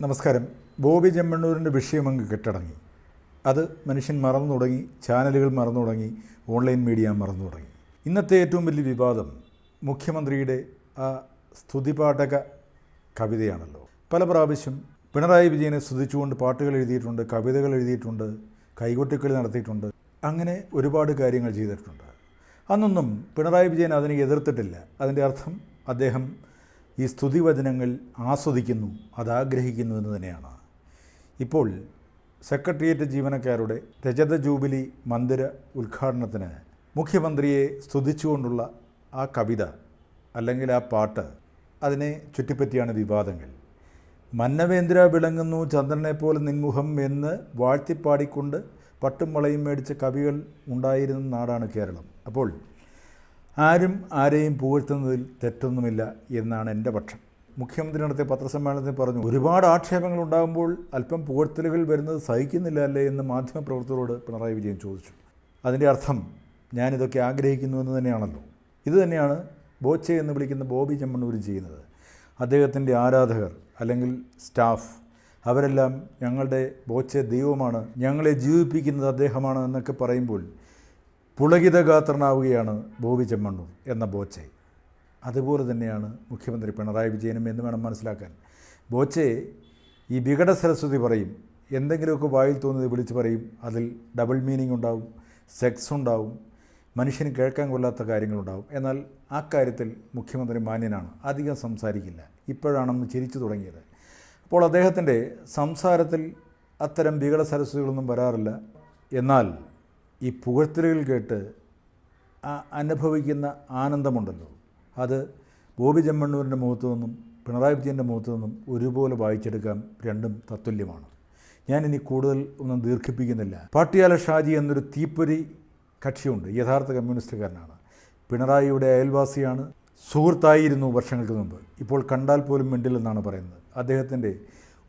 നമസ്കാരം. ബോബി ചെമ്മണ്ണൂരിന്റെ വിഷയം അങ്ങ് കെട്ടടങ്ങി. അത് മനുഷ്യൻ മറന്നു തുടങ്ങി ചാനലുകൾ മറന്നു തുടങ്ങി ഓൺലൈൻ മീഡിയ മറന്നു തുടങ്ങി. ഇന്നത്തെ ഏറ്റവും വലിയ വിവാദം മുഖ്യമന്ത്രിയുടെ ആ സ്തുതിപാഠക കവിതയാണല്ലോ. പല പ്രാവശ്യം പിണറായി വിജയനെ സ്തുതിച്ചുകൊണ്ട് പാട്ടുകൾ എഴുതിയിട്ടുണ്ട് കവിതകൾ എഴുതിയിട്ടുണ്ട് കൈകൊട്ടിക്കളി നടത്തിയിട്ടുണ്ട്. അങ്ങനെ ഒരുപാട് കാര്യങ്ങൾ ചെയ്തിട്ടുണ്ട്. അന്നൊന്നും പിണറായി വിജയൻ അതിനെ എതിർത്തിട്ടില്ല. അതിന്റെ അർത്ഥം അദ്ദേഹം ഈ സ്തുതിവചനങ്ങൾ ആസ്വദിക്കുന്നു അതാഗ്രഹിക്കുന്നു എന്ന് തന്നെയാണ്. ഇപ്പോൾ സെക്രട്ടേറിയറ്റ് ജീവനക്കാരുടെ രജത ജൂബിലി മന്ദിര ഉദ്ഘാടനത്തിന് മുഖ്യമന്ത്രിയെ സ്തുതിച്ചുകൊണ്ടുള്ള ആ കവിത അല്ലെങ്കിൽ ആ പാട്ട് അതിനെ ചുറ്റിപ്പറ്റിയാണ് വിവാദങ്ങൾ. മന്നവേന്ദ്ര വിളങ്ങുന്നു ചന്ദ്രനെ പോലെ നിൻമുഖം എന്ന് വാഴ്ത്തിപ്പാടിക്കൊണ്ട് പട്ടും വളയും മേടിച്ച കവികൾ ഉണ്ടായിരുന്ന നാടാണ് കേരളം. അപ്പോൾ ആരും ആരെയും പുകഴ്ത്തുന്നതിൽ തെറ്റൊന്നുമില്ല എന്നാണ് എന്റെ പക്ഷം. മുഖ്യമന്ത്രി നടത്തിയ പത്രസമ്മേളനത്തിൽ പറഞ്ഞു ഒരുപാട് ആക്ഷേപങ്ങൾ ഉണ്ടാകുമ്പോൾ അല്പം പുകഴ്ത്തലുകൾ വരുന്നത് സഹിക്കുന്നില്ല അല്ലേ? എന്ന് മാധ്യമപ്രവർത്തകരോട് പിണറായി വിജയൻ ചോദിച്ചു. അതിന്റെ അർത്ഥം ഞാനിതൊക്കെ ആഗ്രഹിക്കുന്നു എന്ന് തന്നെയാണല്ലോ. ഇത് തന്നെയാണ് ബോച്ചെ എന്ന് വിളിക്കുന്ന ബോബി ചെമ്മണ്ണൂരും ചെയ്യുന്നത്. അദ്ദേഹത്തിന്റെ ആരാധകർ അല്ലെങ്കിൽ സ്റ്റാഫ് അവരെല്ലാം ഞങ്ങളുടെ ബോച്ചെ ദൈവമാണ് ഞങ്ങളെ ജീവിപ്പിക്കുന്നത് അദ്ദേഹമാണ് എന്നൊക്കെ പറയുമ്പോൾ പുളകിതഗാത്രനാവുകയാണ് ബോബി ചെമ്മണ്ണൂർ എന്ന ബോച്ചെ. അതുപോലെ തന്നെയാണ് മുഖ്യമന്ത്രി പിണറായി വിജയനും എന്ന് വേണം മനസ്സിലാക്കാൻ. ബോച്ചെ ഈ വികട സരസ്വതി പറയും. എന്തെങ്കിലുമൊക്കെ വായിൽ തോന്നുന്നത് വിളിച്ച് പറയും. അതിൽ ഡബിൾ മീനിങ് ഉണ്ടാവും സെക്സ് ഉണ്ടാവും മനുഷ്യന് കേൾക്കാൻ കൊല്ലാത്ത കാര്യങ്ങളുണ്ടാവും എന്നാൽ ആ കാര്യത്തിൽ മുഖ്യമന്ത്രി മാന്യനാണ്. അധികം സംസാരിക്കില്ല. ഇപ്പോഴാണെന്ന് ചിരിച്ചു തുടങ്ങിയത്. അപ്പോൾ അദ്ദേഹത്തിന്റെ സംസാരത്തിൽ അത്തരം വികട സരസ്വതികളൊന്നും വരാറില്ല. എന്നാൽ ഈ പുകഴ്ത്തലുകൾ കേട്ട് അനുഭവിക്കുന്ന ആനന്ദമുണ്ടല്ലോ. അത് ബോബി ചെമ്മണ്ണൂരിന്റെ മുഖത്തു നിന്നും പിണറായി വിജയന്റെ മുഖത്തു നിന്നും ഒരുപോലെ വായിച്ചെടുക്കാൻ രണ്ടും തത്തുല്യമാണ്. ഞാനിനി കൂടുതൽ ഒന്നും ദീർഘിപ്പിക്കുന്നില്ല. പാട്ടിയാല ഷാജി എന്നൊരു തീപ്പൊരി കക്ഷിയുണ്ട് യഥാർത്ഥ കമ്മ്യൂണിസ്റ്റുകാരനാണ്. പിണറായിയുടെ അയൽവാസിയാണ്. സുഹൃത്തായിരുന്നു വർഷങ്ങൾക്ക് മുമ്പ്. ഇപ്പോൾ കണ്ടാൽ പോലും മിണ്ടില്ലെന്നാണ് പറയുന്നത്. അദ്ദേഹത്തിന്റെ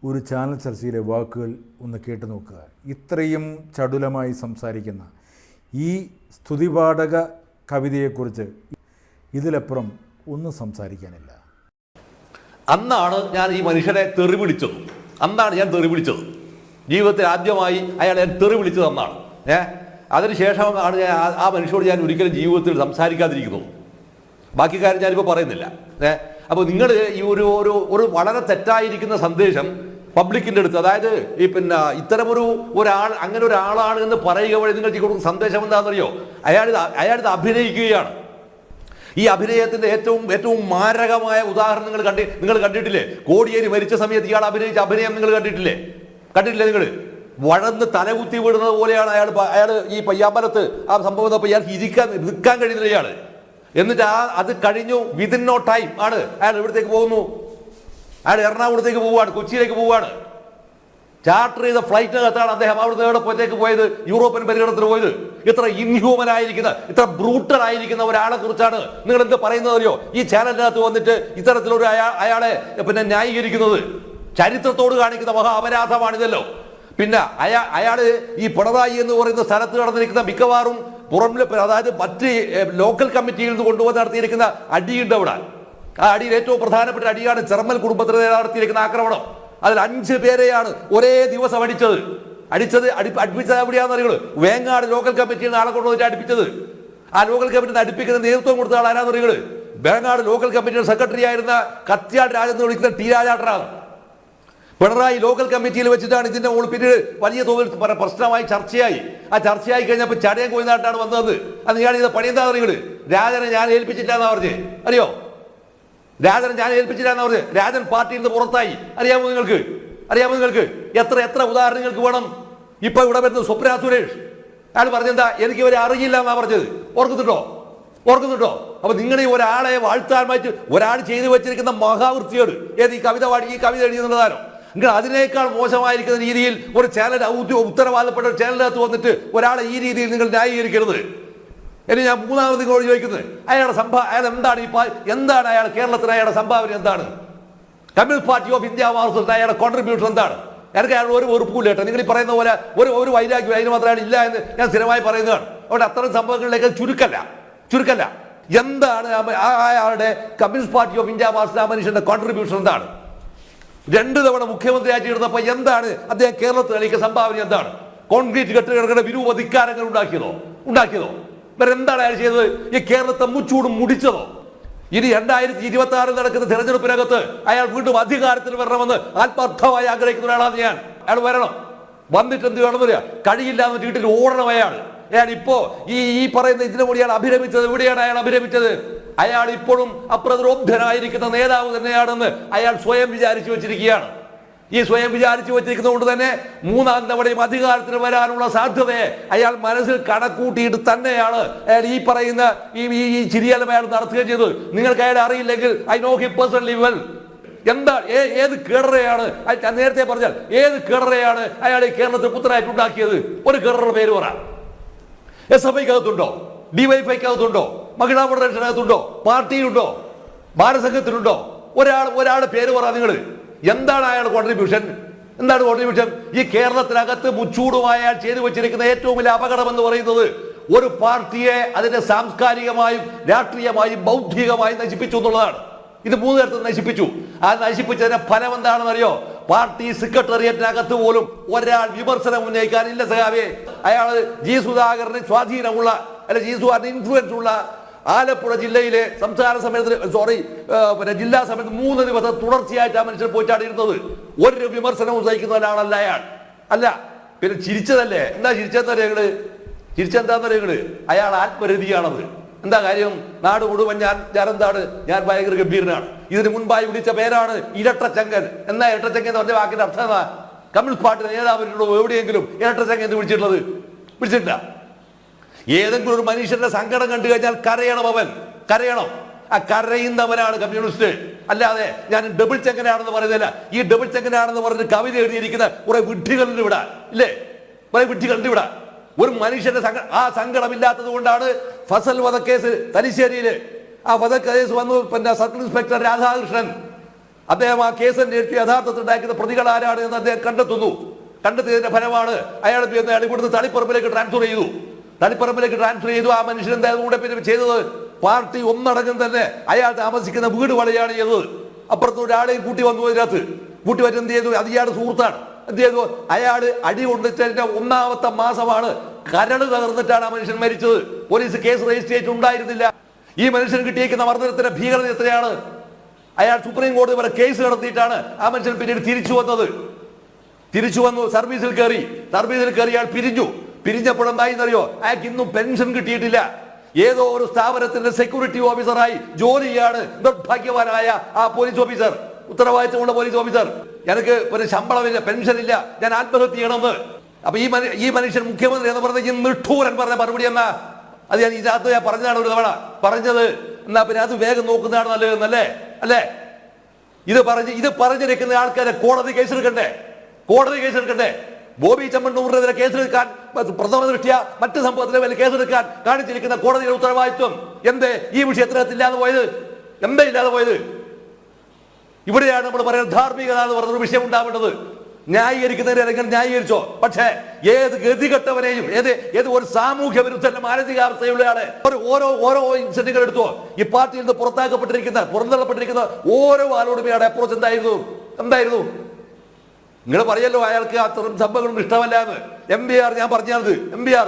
ഒരു ചാനൽ ചർച്ചയിലെ വാക്കുകൾ ഒന്ന് കേട്ടു നോക്കുക ഇത്രയും ചടുലമായി സംസാരിക്കുന്ന ഈ സ്തുതിപാഠക കവിതയെക്കുറിച്ച് ഇതിലപ്പുറം ഒന്നും സംസാരിക്കാനില്ല. അന്നാണ് ഞാൻ ഈ മനുഷ്യനെ തെറി പിടിച്ചത് അന്നാണ് ഞാൻ തെറി പിടിച്ചത് ജീവിതത്തിൽ ആദ്യമായി അയാൾ ഞാൻ തെറി വിളിച്ചത് അന്നാണ്. ഏ? അതിനുശേഷമാണ് ഞാൻ ആ- മനുഷ്യനോട് ഞാൻ ഒരിക്കലും ജീവിതത്തിൽ സംസാരിക്കാതിരിക്കുന്നത്. ബാക്കി കാര്യം ഞാനിപ്പോൾ പറയുന്നില്ല. ഏ? അപ്പോൾ നിങ്ങൾ ഈ ഒരു ഒരു ഒരു വളരെ തെറ്റായിരിക്കുന്ന സന്ദേശം പബ്ലിക്കിന്റെ അടുത്ത്. അതായത് ഈ പിന്നെ ഇത്തരമൊരു ഒരാൾ അങ്ങനെ ഒരാളാണ് എന്ന് പറയുക വഴി നിങ്ങൾ കൊടുക്കുന്ന സന്ദേശം എന്താണെന്നറിയോ? അയാൾ അയാളിത് അഭിനയിക്കുകയാണ്. ഈ അഭിനയത്തിന്റെ ഏറ്റവും ഏറ്റവും മാരകമായ ഉദാഹരണം നിങ്ങൾ കണ്ടി നിങ്ങൾ കണ്ടിട്ടില്ലേ? കോടിയേരി മരിച്ച സമയത്ത് ഇയാൾ അഭിനയിച്ച അഭിനയം നിങ്ങൾ കണ്ടിട്ടില്ലേ? കണ്ടിട്ടില്ലേ നിങ്ങൾ? വഴന്ന് തലകുത്തി വിടുന്നത് പോലെയാണ് അയാൾ അയാൾ ഈ പയ്യാമ്പലത്ത് ആ സംഭവം വന്നപ്പോൾ ഇയാൾക്ക് ഇരിക്കാൻ നിൽക്കാൻ കഴിയുന്നില്ല ഇയാൾ. എന്നിട്ട് ആ അത് കഴിഞ്ഞു വിതിൻ നോ ടൈം ആണ്. അയാൾ ഇവിടത്തേക്ക് പോകുന്നു? അയാൾ എറണാകുളത്തേക്ക് പോവുകയാണ് കൊച്ചിയിലേക്ക് പോവുകയാണ്. ചാർട്ടർ ചെയ്ത ഫ്ലൈറ്റിനകത്താണ് അദ്ദേഹം അവിടുന്ന് എവിടെ പോയത്തേക്ക് പോയത്? യൂറോപ്യൻ പര്യടനത്തിന് പോയത്. ഇത്ര ഇൻഹ്യൂമൻ ആയിരിക്കുന്ന ഇത്ര ബ്രൂട്ടൽ ആയിരിക്കുന്ന ഒരാളെ കുറിച്ചാണ് നിങ്ങൾ എന്ത് പറയുന്നത് അറിയോ? ഈ ചാനലിനകത്ത് വന്നിട്ട് ഇത്തരത്തിലൊരു അയാ അയാളെ പിന്നെ ന്യായീകരിക്കുന്നത്. ചരിത്രത്തോട് കാണിക്കുന്ന മഹാ അപരാധമാണിതല്ലോ പിന്നെ അയാ അയാൾ ഈ പിണറായി എന്ന് പറയുന്ന സ്ഥലത്ത് നടന്നിരിക്കുന്ന മിക്കവാറും പുറം അതായത് മറ്റ് ലോക്കൽ കമ്മിറ്റിയിൽ നിന്ന് കൊണ്ടുപോകാൻ നടത്തിയിരിക്കുന്ന അടിയുണ്ട് അവിടെ. ആ അടിയിൽ ഏറ്റവും പ്രധാനപ്പെട്ട അടിയാണ് ജർമ്മൽ കുടുംബത്തിന് നേരെ നടത്തിയിരിക്കുന്ന ആക്രമണം. അതിൽ അഞ്ച് പേരെയാണ് ഒരേ ദിവസം അടിച്ചത്. അടിച്ചത് അടി അടുപ്പിച്ചത് എവിടെയാണെന്ന് അറിയുള്ളൂ വേങ്ങാട് ലോക്കൽ കമ്മിറ്റിയിൽ ആളെ കൊണ്ടുവന്നിട്ട് അടുപ്പിച്ചത്. ആ ലോക്കൽ കമ്മിറ്റിന്ന് അടുപ്പിക്കുന്ന നേതൃത്വം കൊടുത്ത ആൾ ആരാന്ന് വേങ്ങാട് ലോക്കൽ കമ്മിറ്റിയുടെ സെക്രട്ടറി ആയിരുന്ന കത്യാട് രാജൻ എന്ന് വിളിക്കുന്ന ടി രാജാട്ടനാണ്. പിണറായി ലോക്കൽ കമ്മിറ്റിയിൽ വെച്ചിട്ടാണ് ഇതിന്റെ മുകളിൽ പിന്നീട് വലിയ തോതിൽ പ്രശ്നമായി ചർച്ചയായി. ആ ചർച്ചയായി കഴിഞ്ഞപ്പോൾ ചടയം കോയിനാട്ടാണ് വന്നത്. അത് ഞാൻ ഇത് പണിയെന്താ അറിയുന്നത് രാജനെ ഞാൻ ഏൽപ്പിച്ചിട്ടാന്നാ പറഞ്ഞേ. അറിയോ? രാജൻ ഞാൻ ഏൽപ്പിച്ചില്ലാന്ന് പറഞ്ഞ് രാജൻ പാർട്ടിയിൽ നിന്ന് പുറത്തായി. അറിയാമോ നിങ്ങൾക്ക്? അറിയാമോ നിങ്ങൾക്ക്? എത്ര എത്ര ഉദാഹരണങ്ങൾക്ക് വേണം? ഇപ്പൊ ഇവിടെ വരുന്നത് സ്വപ്ന സുരേഷ്. അയാൾ പറഞ്ഞെന്താ? എനിക്ക് ഇവരെ അറിയില്ല എന്നാ പറഞ്ഞത്. ഓർക്കുന്നുണ്ടോ? ഓർക്കുന്നുണ്ടോ? അപ്പൊ നിങ്ങൾ ഈ ഒരാളെ വാഴ്ത്താൻ മാറ്റി ഒരാൾ ചെയ്തു വെച്ചിരിക്കുന്ന മഹാവൃത്തിയോട് ഏത് ഈ കവിത പാടി ഈ കവിത എഴുതിയെന്നുള്ളതാണോ നിങ്ങൾ അതിനേക്കാൾ മോശമായിരിക്കുന്ന രീതിയിൽ ഒരു ചാനൽ ഉത്തരവാദപ്പെട്ട ചാനലിനകത്ത് വന്നിട്ട് ഒരാളെ ഈ രീതിയിൽ നിങ്ങൾ ന്യായീകരിക്കരുത്. ഇനി ഞാൻ മൂന്നാമത് നിങ്ങളോട് ചോദിക്കുന്നത് അയാളുടെ സംഭാ അയാൾ എന്താണ് ഈ എന്താണ് അയാൾ കേരളത്തിന് അയാളുടെ സംഭാവന എന്താണ്? Communist party of India marxist അയാളുടെ കോൺട്രിബ്യൂഷൻ എന്താണ്? എനിക്ക് അയാൾ ഒരു ഉറപ്പില്ല കേട്ടോ. നിങ്ങൾ ഈ പറയുന്ന പോലെ ഒരു ഒരു വൈരാഗ്യം അതിന് മാത്രം അയാൾ ഇല്ല എന്ന് ഞാൻ സ്ഥിരമായി പറയുന്നതാണ്. അതുകൊണ്ട് അത്തരം സംഭവങ്ങളിലേക്ക് ചുരുക്കല്ല ചുരുക്കല്ല. എന്താണ് അയാളുടെ communist party of India marxist ആ മനുഷ്യന്റെ കോൺട്രിബ്യൂഷൻ എന്താണ്? രണ്ട് തവണ മുഖ്യമന്ത്രിയായിട്ട് ഇരുന്നപ്പോൾ എന്താണ് അദ്ദേഹം കേരളത്തിലേക്ക് സംഭാവന എന്താണ്? കോൺക്രീറ്റ് കെട്ടുകളുടെ വിരൂപ ധിക്കാരങ്ങൾ ഉണ്ടാക്കിയതോ? ഉണ്ടാക്കിയതോ? വേറെ എന്താണ് അയാൾ ചെയ്തത്? ഈ കേരളത്തെ മുച്ചൂടും മുടിച്ചതോ? ഇനി രണ്ടായിരത്തി ഇരുപത്തി ആറിൽ നടക്കുന്ന തെരഞ്ഞെടുപ്പിനകത്ത് അയാൾ വീണ്ടും അധികാരത്തിൽ വരണമെന്ന് ആത്മാർത്ഥമായി ആഗ്രഹിക്കുന്ന ഒരാളാണ് ഞാൻ. അയാൾ വരണം. വന്നിട്ട് എന്ത് വേണം പറയാ കഴിയില്ല എന്ന് വീട്ടിൽ ഓടണം അയാൾ. അയാൾ ഇപ്പോ ഈ ഈ പറയുന്ന ഇതിനു കൂടി അയാൾ അഭിരമിച്ചത് എവിടെയാണ് അയാൾ അഭിരമിച്ചത്? അയാൾ ഇപ്പോഴും അപ്രതിരോധനായിരിക്കുന്ന നേതാവ് തന്നെയാണെന്ന് അയാൾ സ്വയം വിചാരിച്ചു വെച്ചിരിക്കുകയാണ്. ഈ സ്വയം വിചാരിച്ചു വെച്ചിരിക്കുന്നത് കൊണ്ട് തന്നെ മൂന്നാം തവണയും അധികാരത്തിൽ വരാനുള്ള സാധ്യതയെ അയാൾ മനസ്സിൽ കണക്കൂട്ടിയിട്ട് തന്നെയാണ് അയാൾ ഈ പറയുന്ന ഈ ഈ- ചിരിയലം അയാൾ നടത്തുകയും ചെയ്തത്. നിങ്ങൾക്ക് അയാൾ അറിയില്ലെങ്കിൽ I know he personally well എന്താ ഏത് കേടറയാണ് നേരത്തെ പറഞ്ഞാൽ ഏത് കേടറയാണ് അയാൾ ഈ കേരളത്തിൽ പുത്രനായിട്ട് ഉണ്ടാക്കിയത്? ഒരു കേടറ പേര് പറ. എസ് എഫ് ഐക്കകത്തുണ്ടോ? ഡിവൈഫൈക്കകത്തുണ്ടോ മഹിളാ ഫെഡറേഷനകത്തുണ്ടോ? പാർട്ടിയിലുണ്ടോ? ബാലസംഘത്തിലുണ്ടോ? ഒരാൾ ഒരാളുടെ പേര് പറ നിങ്ങൾ. എന്താണ് അയാളുടെ കോൺട്രിബ്യൂഷൻ എന്താണ് കോൺട്രിബ്യൂഷൻ ഈ കേരളത്തിനകത്ത് മുച്ചൂടുമായ അയാൾ ചെയ്തു വെച്ചിരിക്കുന്ന ഏറ്റവും വലിയ അപകടം എന്ന് പറയുന്നത് ഒരു പാർട്ടിയെ അതിന്റെ സാംസ്കാരികമായും രാഷ്ട്രീയമായും ബൗദ്ധികമായും നശിപ്പിച്ചു എന്നുള്ളതാണ്. ഇത് മൂന്ന് തരത്തിൽ നശിപ്പിച്ചു. ആ നശിപ്പിച്ചതിന്റെ ഫലം എന്താണെന്ന് അറിയോ? പാർട്ടി സെക്രട്ടേറിയറ്റിനകത്ത് പോലും ഒരാൾ വിമർശനം ഉന്നയിക്കാൻ ഇല്ല സഹാവേ അയാൾ ജി സുധാകരന് സ്വാധീനമുള്ള അല്ലെ ജി സുധാകരന് ഇൻഫ്ലുവൻസ് ഉള്ള ആലപ്പുഴ ജില്ലയിലെ സംസ്ഥാന സമ്മേളനത്തിൽ സോറി പിന്നെ ജില്ലാ സമയത്ത് മൂന്ന് ദിവസം തുടർച്ചയായിട്ട് ആ മനുഷ്യൻ പോയിട്ടാണ് ഇരുന്നത് ഒരു വിമർശനവും സഹിക്കുന്ന ഒരാളല്ല അയാൾ. അല്ല പിന്നെ ചിരിച്ചതല്ലേ? എന്താ ചിരിച്ചെന്നറിയ നിങ്ങൾ ചിരിച്ചെന്താന്നറിയ നിങ്ങൾ അയാൾ ആത്മരതിയാണത്. എന്താ കാര്യം? നാട് മുഴുവൻ ഞാൻ ഞാൻ എന്താണ്? ഞാൻ ഭയങ്കര ഗംഭീരനാണ്. ഇതിന് മുൻപായി വിളിച്ച പേരാണ് ഇരട്ടച്ചങ്കൻ. എന്നാ ഇരട്ടച്ചങ്കൻ എന്ന് പറഞ്ഞ വാക്കിന്റെ അർത്ഥം കമ്മ്യൂണിസ്റ്റ് പാർട്ടി നേതാവിനോട് എവിടെയെങ്കിലും ഇരട്ടച്ചങ്കൻ എന്ന് വിളിച്ചിട്ടുള്ളത്? വിളിച്ചിട്ടില്ല. ഏതെങ്കിലും ഒരു മനുഷ്യന്റെ സങ്കടം കണ്ടു കഴിഞ്ഞാൽ കരയണം അവൻ. കരയണം. ആ കരയുന്നവനാണ് കമ്മ്യൂണിസ്റ്റ്. അല്ലാതെ ഞാൻ ഡബിൾ ചെങ്കനാണെന്ന് പറയുന്നില്ല ഈ ഡബിൾ ചെങ്കനാണെന്ന് പറഞ്ഞ് കവിത എഴുതിയിരിക്കുന്ന കുറെ വിഡ്ഢികളുണ്ട് ഇവിടെ. ഇല്ലേ? കുറെ വിഡ്ഢികളുണ്ട് ഇവിടെ. ഒരു മനുഷ്യന്റെ സങ്ക ആ സങ്കടമില്ലാത്തത് കൊണ്ടാണ് ഫസൽ വധക്കേസ് തലശ്ശേരിയിൽ. ആ വധക്കേസ് വന്നു പിന്നെ സർക്കിൾ ഇൻസ്പെക്ടർ രാധാകൃഷ്ണൻ. അദ്ദേഹം ആ കേസ് അന്വേഷിച്ച് യഥാർത്ഥത്തിൽ ഉണ്ടാക്കുന്ന പ്രതികൾ ആരാണ് എന്ന് അദ്ദേഹം കണ്ടെത്തുന്നു. കണ്ടെത്തിയതിന്റെ ഫലമാണ് അയാൾ അയാൾ ഇവിടുന്ന് തളിപ്പറമ്പിലേക്ക് ട്രാൻസ്ഫർ ചെയ്തു. തളിപ്പറമ്പിലേക്ക് ട്രാൻസ്ഫർ ചെയ്തു. ആ മനുഷ്യൻ എന്താ കൂടെ പിന്നെ ചെയ്തത്? പാർട്ടി ഒന്നടങ്കം തന്നെ അയാൾ താമസിക്കുന്ന വീട് വളയാണ് ചെയ്തത്. അപ്പുറത്ത് ഒരാളെയും കൂട്ടി വന്നു അതിനകത്ത്. കൂട്ടി വരുന്ന എന്ത് ചെയ്തു? അത് ഇയാളുടെ സുഹൃത്താണ്. എന്ത് ചെയ്തു? അയാൾ അടി കൊണ്ടിട്ടതിന്റെ ഒന്നാമത്തെ മാസമാണ് കരട് തകർന്നിട്ടാണ് ആ മനുഷ്യൻ മരിച്ചത്. പോലീസ് കേസ് രജിസ്റ്റർ ചെയ്തിട്ടുണ്ടായിരുന്നില്ല ഈ മനുഷ്യൻ കിട്ടിയേക്കുന്ന മർദ്ദനത്തിന്റെ ഭീകരത എത്രയാണ്? അയാൾ സുപ്രീം കോടതി വരെ കേസ് നടത്തിയിട്ടാണ് ആ മനുഷ്യൻ പിന്നീട് തിരിച്ചു വന്നത്. തിരിച്ചു വന്നു. സർവീസിൽ കയറി. സർവീസിൽ കയറി അയാൾ പിരിഞ്ഞു. പിരിഞ്ഞപ്പോൾ എന്തായിന്നറിയോ അയാൾക്ക് ഇന്നും പെൻഷൻ കിട്ടിയിട്ടില്ല. ഏതോ ഒരു സ്ഥാപനത്തിന്റെ സെക്യൂരിറ്റി ഓഫീസറായി ജോലി ചെയ്യാണ് നിർഭാഗ്യവാനായ ആ പോലീസ് ഓഫീസർ ഉത്തരവാദിത്തമുള്ള പോലീസ് ഓഫീസർ എനിക്ക് ഒരു ശമ്പളമില്ല പെൻഷൻ ഇല്ല ഞാൻ ആത്മഹത്യ ചെയ്യണമെന്ന്. അപ്പൊ ഈ ഈ മനുഷ്യൻ മുഖ്യമന്ത്രി എന്ന് പറഞ്ഞ നിഷ്ഠൂരൻ പറഞ്ഞ മറുപടി എന്നാ? അത് ഞാൻ ഇതിനകത്ത് ഞാൻ പറഞ്ഞതാണ് ഒരു തവണ. പറഞ്ഞത് എന്നാ പിന്നെ അത് വേഗം നോക്കുന്നതാണ് നല്ലതെന്നല്ലേ അല്ലേ? ഇത് പറഞ്ഞ് ഇത് പറഞ്ഞിരിക്കുന്ന ആൾക്കാരെ കോടതി കേസെടുക്കണ്ടേ കോടതി കേസെടുക്കണ്ടേ ബോബി ചമ്മണ്ണൂറിനെതിരെ കേസെടുക്കാൻ പ്രഥമ ദൃഷ്ടിയ മറ്റ് സംഭവത്തിന് മേലെ കേസെടുക്കാൻ കാണിച്ചിരിക്കുന്ന കോടതിയുടെ ഉത്തരവാദിത്വം. എന്തേ? ഈ വിഷയത്തിനകത്ത് ഇല്ലാതെ പോയത്? എന്തേ ഇല്ലാതെ പോയത്? ഇവിടെയാണ് നമ്മൾ പറയുന്നത് ധാർമ്മികത എന്ന് പറഞ്ഞൊരു വിഷയം ഉണ്ടാവേണ്ടത്. ന്യായീകരിക്കുന്നതിനെ അല്ലെങ്കിൽ ന്യായീകരിച്ചോ? പക്ഷേ ഏത് ഗതികെട്ടവനെയും ഏത് ഏത് ഒരു സാമൂഹ്യ വിരുദ്ധന്റെ മാനസികാവസ്ഥയുള്ളയാളെ ഒരു ഓരോ ഓരോ ഇൻസിഡന്റുകൾ എടുത്തോ? ഈ പാർട്ടിയിൽ നിന്ന് പുറത്താക്കപ്പെട്ടിരിക്കുന്ന പുറന്തള്ളപ്പെട്ടിരിക്കുന്ന ഓരോ ആളോടുമയുടെ അപ്രോച്ച് എന്തായിരുന്നു? എന്തായിരുന്നു? നിങ്ങൾ പറയല്ലോ അയാൾക്ക് അത്തരം സംഭവങ്ങളും ഇഷ്ടമല്ല എന്ന്. എം ബി ആർ ഞാൻ പറഞ്ഞത് എം ബി ആർ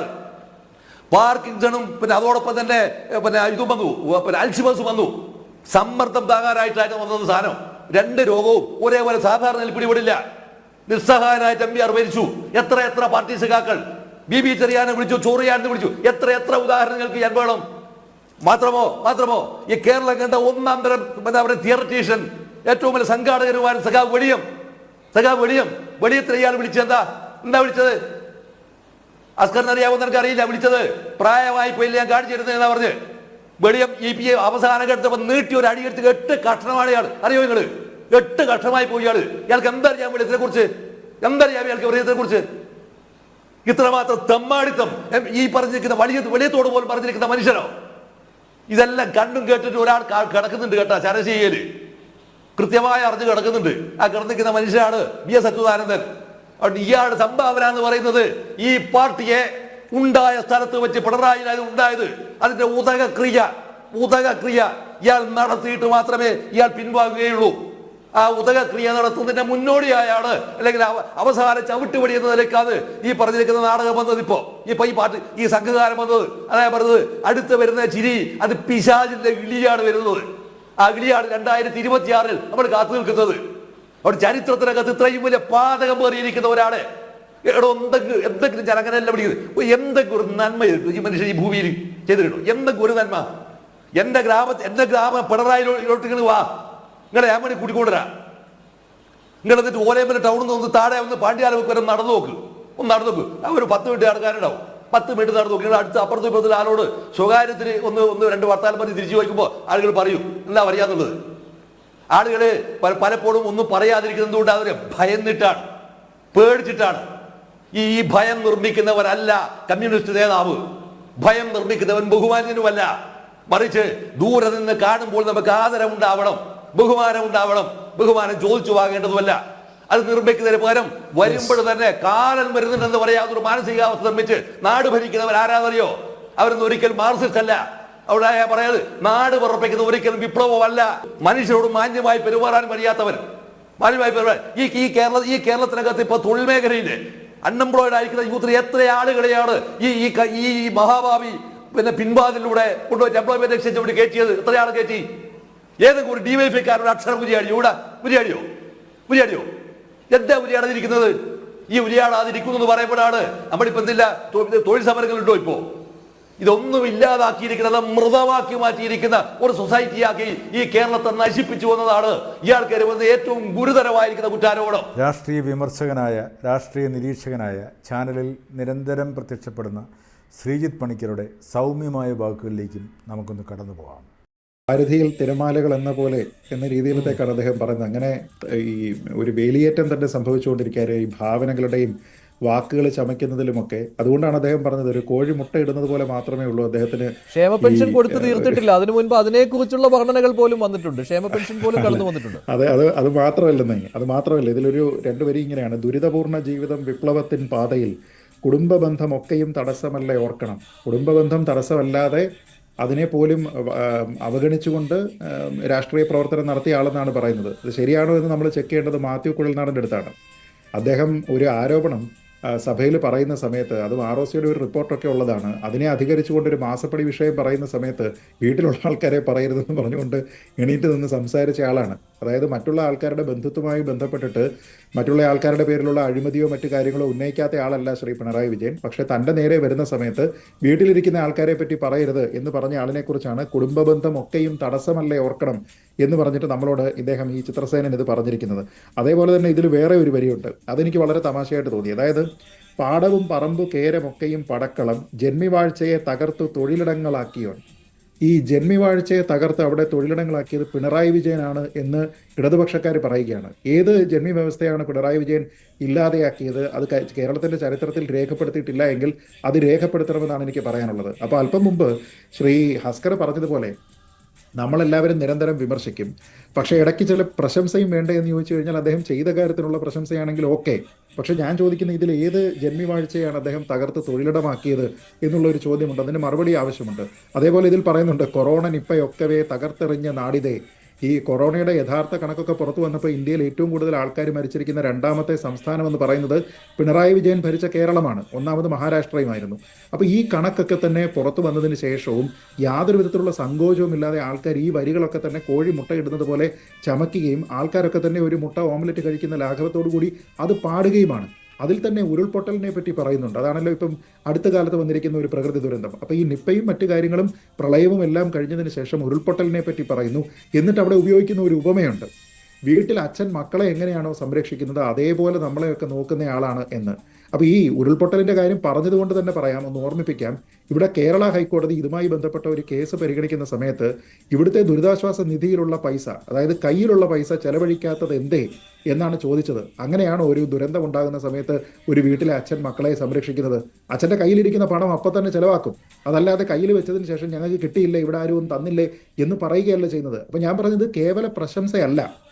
പാർക്കിൻസണും പിന്നെ അതോടൊപ്പം തന്നെ പിന്നെ ഇതും വന്നു. പിന്നെ അൽഷിമേഴ്സ് വന്നു. സമ്മർദ്ദം താങ്ങാനായിട്ടായിരുന്നു വന്നത് സാധനം. രണ്ട് രോഗവും ഒരേപോലെ സാധാരണ പിടിപെടില്ല. നിസ്സഹായനായിട്ട് എം ബി ആർ മരിച്ചു എത്ര എത്ര പാർട്ടി സഖാക്കൾ ബി ബി ചെറിയാനെ വിളിച്ചു ചോറിയാനെ വിളിച്ചു. എത്ര എത്ര ഉദാഹരണങ്ങൾക്ക് ഞാൻ വേണം. മാത്രമോ മാത്രമോ ഈ കേരളം കണ്ട ഒന്നാം തരം എന്താ ഏറ്റവും വലിയ സംഘാടകരുമായ സഖാവ് വെളിയം. സഖാവ് വെളിയം. വെളിയത്തിൽ ഇയാൾ വിളിച്ചെന്താ എന്താ വിളിച്ചത്? അസ്കറിന് എനിക്ക് അറിയില്ല വിളിച്ചത്. പ്രായമായി പോയില്ല ഞാൻ കാണിച്ചിരുന്നത് എന്നാ പറഞ്ഞ്. വെളിയം ഇ പി അവസാനം കെടുത്തപ്പോൾ നീട്ടി ഒരു അടി എടുത്ത് എട്ട് കഷ്ണമാണ് ഇയാൾ അറിയോ നിങ്ങൾ? എട്ട് കഷ്ണമായി പോയി ഇയാൾ ഇയാൾക്ക് എന്തറിയാം വെളിയത്തിനെ കുറിച്ച് എന്തറിയാം ഇയാൾക്ക് വെളിയത്തിനെ കുറിച്ച് ഇത്രമാത്രം തെമ്മാടിത്തം. ഈ പറഞ്ഞിരിക്കുന്ന വലിയ വെളിയത്തോട് പോലും പറഞ്ഞിരിക്കുന്ന മനുഷ്യനോ? ഇതെല്ലാം കണ്ടും കേട്ടിട്ട് ഒരാൾ കിടക്കുന്നുണ്ട് കേട്ടാ ചരശീയയിൽ കൃത്യമായി അറിഞ്ഞു കിടക്കുന്നുണ്ട്. ആ കിടന്നിരിക്കുന്ന മനുഷ്യനാണ് വി എസ് അച്യുതാനന്ദൻ. ഇയാളുടെ സംഭാവന എന്ന് പറയുന്നത് ഈ പാർട്ടിയെ ഉണ്ടായ സ്ഥലത്ത് വെച്ച് പിണറായി വിജയൻ ഉണ്ടായത്. അതിന്റെ ഉദകക്രിയ ഉദകക്രിയ ഉദക ക്രിയ ഇയാൾ നടത്തിയിട്ട് മാത്രമേ ഇയാൾ പിൻവാങ്ങുകയുള്ളൂ. ആ ഉദകക്രിയ നടത്തുന്നതിന്റെ മുന്നോടിയായാണ് അല്ലെങ്കിൽ അവ- അവസാന ചവിട്ടുപടി എന്ന നിലക്കാണ് ഈ പറഞ്ഞിരിക്കുന്ന നാടകം വന്നത് ഇപ്പോ. ഇപ്പൊ ഈ പാർട്ടി ഈ സംഘകാരം വന്നത്. അതായത് പറഞ്ഞത് അടുത്ത് വരുന്ന ചിരി അത് പിശാചിന്റെ ഇളിയാണ് വരുന്നത്. ഇളിയാണ് രണ്ടായിരത്തി ഇരുപത്തിയാറിൽ നമ്മൾ കാത്തു നിൽക്കുന്നത്. അവിടെ ചരിത്രത്തിനകത്ത് ഇത്രയും വലിയ പാതകം പേറിയിരിക്കുന്ന ഒരാൾ. എടോ എന്തെങ്കിലും എന്തെങ്കിലും ഞാൻ അങ്ങനെയല്ല പിടിക്കുന്നത്. എന്തെങ്കിലും ഒരു നന്മ ഈ മനുഷ്യൻ ഈ ഭൂമിയിൽ ചെയ്തിട്ടുണ്ടോ. എന്തെങ്കിലും ഒരു നന്മ. എന്റെ ഗ്രാമത്തിൽ എന്റെ ഗ്രാമം പിണറായിലോട്ട് ഇങ്ങനെ വാ. നിങ്ങളെ വേണ്ടി കൂട്ടിക്കൊണ്ടുവരാ നിങ്ങൾ എന്നിട്ട് ഓലയമ്പല ടൗണിൽ നിന്ന് താഴെ ഒന്ന് പാണ്ഡ്യാലം വരെ നടന്നു നോക്ക്. ഒന്ന് നടന്നു നോക്ക്. ഒരു പത്ത് മിനിറ്റ് ആൾക്കാരുണ്ടാവും. പത്ത് മിനിറ്റ് നടന്നു. നിങ്ങൾ അടുത്ത അപ്പുറത്ത് ഇപ്പുറത്തും ആളോട് സ്വകാര്യത്തിന് ഒന്ന് ഒന്ന് രണ്ട് വർത്താനം പറഞ്ഞ് തിരിച്ചു വയ്ക്കുമ്പോൾ ആളുകൾ പറയും എന്താ പറയാന്നുള്ളത് ആളുകൾ പല- പലപ്പോഴും ഒന്നും പറയാതിരിക്കുന്നത് കൊണ്ട് അവരെ ഭയന്നിട്ടാണ് പേടിച്ചിട്ടാണ്. ഈ ഈ ഭയം നിർമ്മിക്കുന്നവരല്ല കമ്മ്യൂണിസ്റ്റ് നേതാവ്. ഭയം നിർമ്മിക്കുന്നവൻ ബഹുമാന്യനുമല്ല. മറിച്ച് ദൂരെ നിന്ന് കാണുമ്പോൾ നമുക്ക് ആദരവുണ്ടാവണം ബഹുമാനം ഉണ്ടാവണം ബഹുമാനം ചോദിച്ചു വാങ്ങേണ്ടതുമല്ല. അത് നിർമ്മിക്കുന്നതിന് പകരം വരുമ്പോൾ തന്നെ കാലൻ വരുന്നുണ്ടെന്ന് പറയാവുന്ന ഒരു മാനസികാവസ്ഥ നിർമ്മിച്ച് നാട് ഭരിക്കുന്നവർ ആരാന്നറിയോ? അവരൊന്നും ഒരിക്കൽ മാർസിസ്റ്റ് അല്ല. അവിടെ പറയാത് നാട് പറപ്പിക്കുന്ന ഒരിക്കലും വിപ്ലവമല്ല. മനുഷ്യരോട് മാന്യമായി പെരുമാറാൻ കഴിയാത്തവർ മാന്യമായി പെരുമാറാൻ ഈ ഈ കേരള ഈ കേരളത്തിനകത്ത് ഇപ്പൊ തൊഴിൽ മേഖലയിൽ അൺഎംപ്ലോയിഡ് ആയിരിക്കുന്ന യൂത്തിൽ എത്ര ആളുകളെയാണ് ഈ ഈ മഹാഭാവി പിന്നെ പിൻവാതിലൂടെ കൊണ്ടുപോയി എംപ്ലോയ്മെന്റ് എക്സ്ചേഞ്ച് കൂടി കയറ്റിയത്? എത്ര ആൾ കയറ്റി? ഏതെങ്കിലും ഒരു ഡിവൈഫൈക്കാരുടെ അക്ഷരം ഉരിയാടിയോ ഇവിടെ കുരിയാടിയോ ഉരിയാടിയോ എന്താ ഉരിയാടാതിരിക്കുന്നത് ഈ ഉരിയാടാതിരിക്കുന്നു എന്ന് പറയുമ്പോഴാണ് നമ്മളിപ്പോ എന്തില്ല തൊഴിൽ സമരങ്ങളുണ്ടോ ഇപ്പോ? ഇതൊന്നും ഇല്ലാതാക്കിയിരിക്കുന്നത് മൃതമാക്കി മാറ്റിയിരിക്കുന്ന ഒരു സൊസൈറ്റിയാക്കി ഈ കേരളത്തെ നശിപ്പിച്ചു വന്നതാണ് ഇയാൾക്ക് വന്ന ഏറ്റവും ഗുരുതരമായിരിക്കുന്ന കുറ്റാരോപണം. രാഷ്ട്രീയ വിമർശകനായ രാഷ്ട്രീയ നിരീക്ഷകനായ ചാനലിൽ നിരന്തരം പ്രത്യക്ഷപ്പെടുന്ന ശ്രീജിത് പണിക്കരുടെ സൗമ്യമായ വാക്കുകളിലേക്കും നമുക്കൊന്ന് കടന്നു പോകാം ഭാരതിയിൽ തിരമാലകൾ എന്ന പോലെ എന്ന രീതിയിലത്തേക്കാണ് അദ്ദേഹം പറയുന്നത് അങ്ങനെ ഈ ഒരു വേലിയേറ്റം തന്നെ സംഭവിച്ചുകൊണ്ടിരിക്കുകയാണ്. ഈ ഭാവനകളുടെയും വാക്കുകൾ ചമയ്ക്കുന്നതിലുമൊക്കെ. അതുകൊണ്ടാണ് അദ്ദേഹം പറഞ്ഞത് ഒരു കോഴി മുട്ട ഇടുന്നത് പോലെ മാത്രമേ ഉള്ളൂ അദ്ദേഹത്തിന് ക്ഷേമ പെൻഷൻ കൊടുത്തു തീർത്തിട്ടില്ല. അതിനു മുൻപ് അതിനെക്കുറിച്ചുള്ള വർണനകൾ പോലും വന്നിട്ടുണ്ട്. ക്ഷേമ പെൻഷൻ പോലും കടന്നു വന്നിട്ടുണ്ട്. അതെ അത് അത് മാത്രമല്ലെന്നേ അത് മാത്രമല്ല ഇതിലൊരു രണ്ടുപേരും വരി ഇങ്ങനെയാണ്. ദുരിതപൂർണ ജീവിതം വിപ്ലവത്തിൻ പാതയിൽ കുടുംബ ബന്ധമൊക്കെയും തടസ്സമല്ലേ ഓർക്കണം. കുടുംബ ബന്ധം തടസ്സമല്ലാതെ അതിനെ പോലും അവഗണിച്ചുകൊണ്ട് രാഷ്ട്രീയ പ്രവർത്തനം നടത്തിയ ആളെന്നാണ് പറയുന്നത്. അത് ശരിയാണോ എന്ന് നമ്മൾ ചെക്ക് ചെയ്യേണ്ടത് മാത്യു കുഴൽനാടന്റെ അടുത്താണ്. അദ്ദേഹം ഒരു ആരോപണം സഭയിൽ പറയുന്ന സമയത്ത് അതും ആർ ഒ സിയുടെ ഒരു റിപ്പോർട്ടൊക്കെ ഉള്ളതാണ്. അതിനെ അധികരിച്ചുകൊണ്ട് ഒരു മാസപ്പടി വിഷയം പറയുന്ന സമയത്ത് വീട്ടിലുള്ള ആൾക്കാരെ പറയരുതെന്ന് പറഞ്ഞുകൊണ്ട് എണീറ്റ് നിന്ന് സംസാരിച്ച ആളാണ്. അതായത് മറ്റുള്ള ആൾക്കാരുടെ ബന്ധുത്വമായി ബന്ധപ്പെട്ടിട്ട് മറ്റുള്ള ആൾക്കാരുടെ പേരിലുള്ള അഴിമതിയോ മറ്റു കാര്യങ്ങളോ ഉന്നയിക്കാത്ത ആളല്ല ശ്രീ പിണറായി വിജയൻ. പക്ഷേ തന്റെ നേരെ വരുന്ന സമയത്ത് വീട്ടിലിരിക്കുന്ന ആൾക്കാരെ പറ്റി പറയരുത് എന്ന് പറഞ്ഞ ആളിനെക്കുറിച്ചാണ് കുടുംബ ബന്ധം ഒക്കെയും തടസ്സമല്ലേ ഓർക്കണം എന്ന് പറഞ്ഞിട്ട് നമ്മളോട് ഇദ്ദേഹം ഈ ചിത്രസേനൻ ഇത് പറഞ്ഞിരിക്കുന്നത്. അതേപോലെ തന്നെ ഇതിൽ വേറെ ഒരു വരിയുണ്ട്. അതെനിക്ക് വളരെ തമാശയായിട്ട് തോന്നി. അതായത് പാടവും പറമ്പു കേരമൊക്കെയും പടക്കളം ജന്മിവാഴ്ചയെ തകർത്തു തൊഴിലിടങ്ങളാക്കിയോ ഈ ജന്മിവാഴ്ചയെ തകർത്ത് അവിടെ തൊഴിലിടങ്ങളാക്കിയത് പിണറായി വിജയനാണ് എന്ന് ഇടതുപക്ഷക്കാർ പറയുകയാണ്. ഏത് ജന്മി വ്യവസ്ഥയാണ് പിണറായി വിജയൻ ഇല്ലാതെയാക്കിയത്? അത് കേരളത്തിന്റെ ചരിത്രത്തിൽ രേഖപ്പെടുത്തിയിട്ടില്ല എങ്കിൽ അത് രേഖപ്പെടുത്തണമെന്നാണ് എനിക്ക് പറയാനുള്ളത്. അപ്പോൾ അല്പം മുമ്പ് ശ്രീ ഹസ്കർ പറഞ്ഞതുപോലെ നമ്മളെല്ലാവരും നിരന്തരം വിമർശിക്കും. പക്ഷേ ഇടയ്ക്ക് ചില പ്രശംസയും വേണ്ടേ എന്ന് ചോദിച്ചു കഴിഞ്ഞാൽ അദ്ദേഹം ചെയ്ത കാര്യത്തിനുള്ള പ്രശംസയാണെങ്കിൽ ഓക്കെ. പക്ഷെ ഞാൻ ചോദിക്കുന്ന ഇതിൽ ഏത് ജന്മി വാഴ്ചയാണ് അദ്ദേഹം തകർത്ത് തൊഴിലിടമാക്കിയത് എന്നുള്ള ഒരു ചോദ്യമുണ്ട്. അതിന് മറുപടി ആവശ്യമുണ്ട്. അതേപോലെ ഇതിൽ പറയുന്നുണ്ട് കൊറോണ നിപ്പയൊക്കവേ തകർത്തെറിഞ്ഞ നാടിതേ. ഈ കൊറോണയുടെ യഥാർത്ഥ കണക്കൊക്കെ പുറത്തു വന്നപ്പോൾ ഇന്ത്യയിൽ ഏറ്റവും കൂടുതൽ ആൾക്കാർ മരിച്ചിരിക്കുന്ന രണ്ടാമത്തെ സംസ്ഥാനം എന്ന് പറയുന്നത് പിണറായി വിജയൻ ഭരിച്ച കേരളമാണ്. ഒന്നാമത് മഹാരാഷ്ട്രയുമായിരുന്നു. അപ്പോൾ ഈ കണക്കൊക്കെ തന്നെ പുറത്തു വന്നതിന് ശേഷവും യാതൊരു വിധത്തിലുള്ള സങ്കോചവും ഇല്ലാതെ ആൾക്കാർ ഈ വരികളൊക്കെ തന്നെ കോഴി മുട്ടയിടുന്നത് പോലെ ചമയ്ക്കുകയും ആൾക്കാരൊക്കെ തന്നെ ഒരു മുട്ട ഓംലറ്റ് കഴിക്കുന്ന ലാഘവത്തോടു കൂടി അത് പാടുകയുമാണ്. അതിൽ തന്നെ ഉരുൾപൊട്ടലിനെ പറ്റി പറയുന്നുണ്ട്. അതാണല്ലോ ഇപ്പം അടുത്ത കാലത്ത് വന്നിരിക്കുന്ന ഒരു പ്രകൃതി ദുരന്തം. അപ്പോൾ ഈ നിപ്പയും മറ്റു കാര്യങ്ങളും പ്രളയവും എല്ലാം കഴിഞ്ഞതിന് ശേഷം ഉരുൾപൊട്ടലിനെ പറ്റി പറയുന്നു. എന്നിട്ട് അവിടെ ഉപയോഗിക്കുന്ന ഒരു ഉപമയുണ്ട്. വീട്ടിൽ അച്ഛൻ മക്കളെ എങ്ങനെയാണോ സംരക്ഷിക്കുന്നത് അതേപോലെ നമ്മളെയൊക്കെ നോക്കുന്നയാളാണ് എന്ന്. അപ്പോൾ ഈ ഉരുൾപൊട്ടലിന്റെ കാര്യം പറഞ്ഞതുകൊണ്ട് തന്നെ പറയാം ഒന്ന് ഓർമ്മിപ്പിക്കാം. ഇവിടെ കേരള ഹൈക്കോടതി ഇതുമായി ബന്ധപ്പെട്ട ഒരു കേസ് പരിഗണിക്കുന്ന സമയത്ത് ഇവിടുത്തെ ദുരിതാശ്വാസ നിധിയിലുള്ള പൈസ അതായത് കയ്യിലുള്ള പൈസ ചെലവഴിക്കാത്തത് എന്തേ എന്നാണ് ചോദിച്ചത്. അങ്ങനെയാണോ ഒരു ദുരന്തം ഉണ്ടാകുന്ന സമയത്ത് ഒരു വീട്ടിലെ അച്ഛൻ മക്കളെ സംരക്ഷിക്കുന്നത്. അച്ഛന്റെ കയ്യിലിരിക്കുന്ന പണം അപ്പം തന്നെ ചിലവാക്കും. അതല്ലാതെ കയ്യിൽ വെച്ചതിന് ശേഷം ഞങ്ങൾക്ക് കിട്ടിയില്ല ഇവിടെ ആരും തന്നില്ലേ എന്ന് പറയുകയല്ല ചെയ്യുന്നത്. അപ്പം ഞാൻ പറഞ്ഞത് കേവല പ്രശംസയല്ല.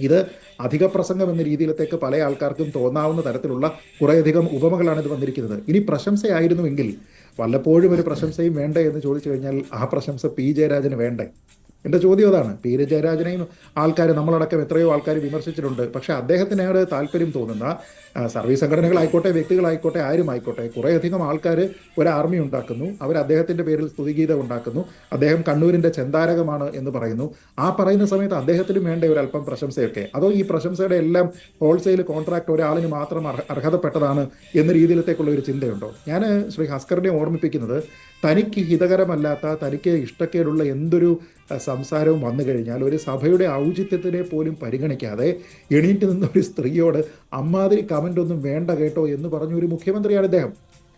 ഇത് അധിക പ്രസംഗം എന്ന രീതിയിലത്തേക്ക് പല ആൾക്കാർക്കും തോന്നാവുന്ന തരത്തിലുള്ള കുറേയധികം ഉപമകളാണ് ഇത് വന്നിരിക്കുന്നത്. ഇനി പ്രശംസയായിരുന്നുവെങ്കിൽ വല്ലപ്പോഴും ഒരു പ്രശംസയും വേണ്ടേ എന്ന് ചോദിച്ചു കഴിഞ്ഞാൽ ആ പ്രശംസ പി ജയരാജന് വേണ്ടേ? എന്റെ ചോദ്യം അതാണ്. പി ഡി ജയരാജനെയും ആൾക്കാർ നമ്മളടക്കം എത്രയോ ആൾക്കാർ വിമർശിച്ചിട്ടുണ്ട്. പക്ഷേ അദ്ദേഹത്തിനോട് താല്പര്യം തോന്നുന്ന സർവീസ് സംഘടനകളായിക്കോട്ടെ വ്യക്തികളായിക്കോട്ടെ ആരും ആയിക്കോട്ടെ കുറേയധികം ആൾക്കാർ ഒരു ആർമി ഉണ്ടാക്കുന്നു. അവർ അദ്ദേഹത്തിന്റെ പേരിൽ സ്തുതിഗീതം ഉണ്ടാക്കുന്നു. അദ്ദേഹം കണ്ണൂരിന്റെ ചെന്താരകമാണ് എന്ന് പറയുന്നു. ആ പറയുന്ന സമയത്ത് അദ്ദേഹത്തിനും വേണ്ട ഒരു അല്പം പ്രശംസയൊക്കെ. അതോ ഈ പ്രശംസയുടെ എല്ലാം ഹോൾസെയിൽ കോൺട്രാക്ട് ഒരാളിന് മാത്രം അർഹതപ്പെട്ടതാണ് എന്ന രീതിയിലത്തേക്കുള്ള ഒരു ചിന്തയുണ്ടോ? ഞാൻ ശ്രീ ഹസ്കറിനെ ഓർമ്മിപ്പിക്കുന്നത് തനിക്ക് ഹിതകരമല്ലാത്ത തനിക്ക് ഇഷ്ടക്കേടുള്ള എന്തൊരു സംസാരവും വന്നു കഴിഞ്ഞാൽ ഒരു സഭയുടെ ഔചിത്യത്തിനെ പോലും പരിഗണിക്കാതെ എണീറ്റ് നിന്ന ഒരു സ്ത്രീയോട് അമ്മാതിരി കമന്റ് ഒന്നും വേണ്ട കേട്ടോ എന്ന് പറഞ്ഞ ഒരു മുഖ്യമന്ത്രിയാണ് ഇദ്ദേഹം.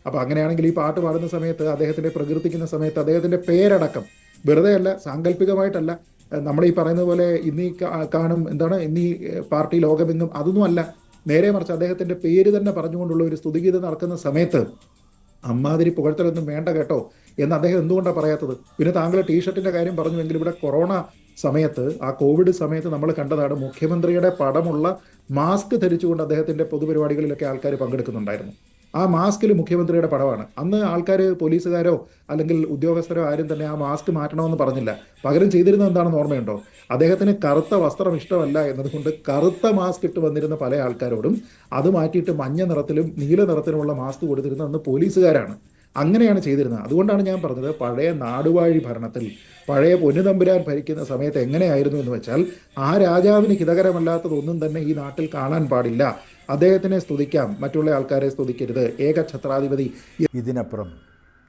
അപ്പോൾ അങ്ങനെയാണെങ്കിൽ ഈ പാട്ട് പാടുന്ന സമയത്ത് അദ്ദേഹത്തിന്റെ പ്രകീർത്തിക്കുന്ന സമയത്ത് അദ്ദേഹത്തിന്റെ പേരടക്കം വെറുതെ അല്ല സാങ്കല്പികമായിട്ടല്ല. നമ്മൾ ഈ പറയുന്ന പോലെ ഇന്നീ കാണും എന്താണ് ഇന്നീ പാർട്ടി ലോകമെങ്ങും അതൊന്നും അല്ല നേരെ മറിച്ച് അദ്ദേഹത്തിന്റെ പേര് തന്നെ പറഞ്ഞുകൊണ്ടുള്ള ഒരു സ്തുതിഗീതം നടക്കുന്ന സമയത്ത് അമ്മാതിരി പുകഴ്ത്തലൊന്നും വേണ്ട കേട്ടോ എന്ന് അദ്ദേഹം എന്തുകൊണ്ടാണ് പറയാത്തത്? പിന്നെ താങ്കൾ ടീഷർട്ടിന്റെ കാര്യം പറഞ്ഞുവെങ്കിൽ ഇവിടെ കൊറോണ സമയത്ത് ആ കോവിഡ് സമയത്ത് നമ്മൾ കണ്ടതാണ് മുഖ്യമന്ത്രിയുടെ പടമുള്ള മാസ്ക് ധരിച്ചുകൊണ്ട് അദ്ദേഹത്തിന്റെ പൊതുപരിപാടികളിലൊക്കെ ആൾക്കാർ പങ്കെടുക്കുന്നുണ്ടായിരുന്നു. ആ മാസ്കിൽ മുഖ്യമന്ത്രിയുടെ പടമാണ് അന്ന് ആൾക്കാർ പോലീസുകാരോ അല്ലെങ്കിൽ ഉദ്യോഗസ്ഥരോ ആരും തന്നെ ആ മാസ്ക് മാറ്റണമെന്ന് പറഞ്ഞില്ല. പകരം ചെയ്തിരുന്നത് എന്താണെന്ന് ഓർമ്മയുണ്ടോ? അദ്ദേഹത്തിന് കറുത്ത വസ്ത്രം ഇഷ്ടമല്ല എന്നതുകൊണ്ട് കറുത്ത മാസ്ക് ഇട്ട് വന്നിരുന്ന പല ആൾക്കാരോടും അത് മാറ്റിയിട്ട് മഞ്ഞ നിറത്തിലും നീല നിറത്തിലുമുള്ള മാസ്ക് കൊടുത്തിരുന്ന അന്ന് പോലീസുകാരാണ്. അങ്ങനെയാണ് ചെയ്തിരുന്നത്. അതുകൊണ്ടാണ് ഞാൻ പറഞ്ഞത് പഴയ നാടുവാഴി ഭരണത്തിൽ പഴയ പൊന്നുതമ്പുരാൻ ഭരിക്കുന്ന സമയത്ത് എങ്ങനെയായിരുന്നു എന്ന് വെച്ചാൽ ആ രാജാവിന് ഹിതകരമല്ലാത്തതൊന്നും തന്നെ ഈ നാട്ടിൽ കാണാൻ പാടില്ല. അദ്ദേഹത്തിനെ സ്തുതിക്കാം. മറ്റുള്ള ആൾക്കാരെ സ്തുതിക്കരുത്. ഏക ഛത്രാധിപതി. ഇതിനപ്പുറം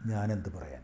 ഞാനെന്ത് പറയാൻ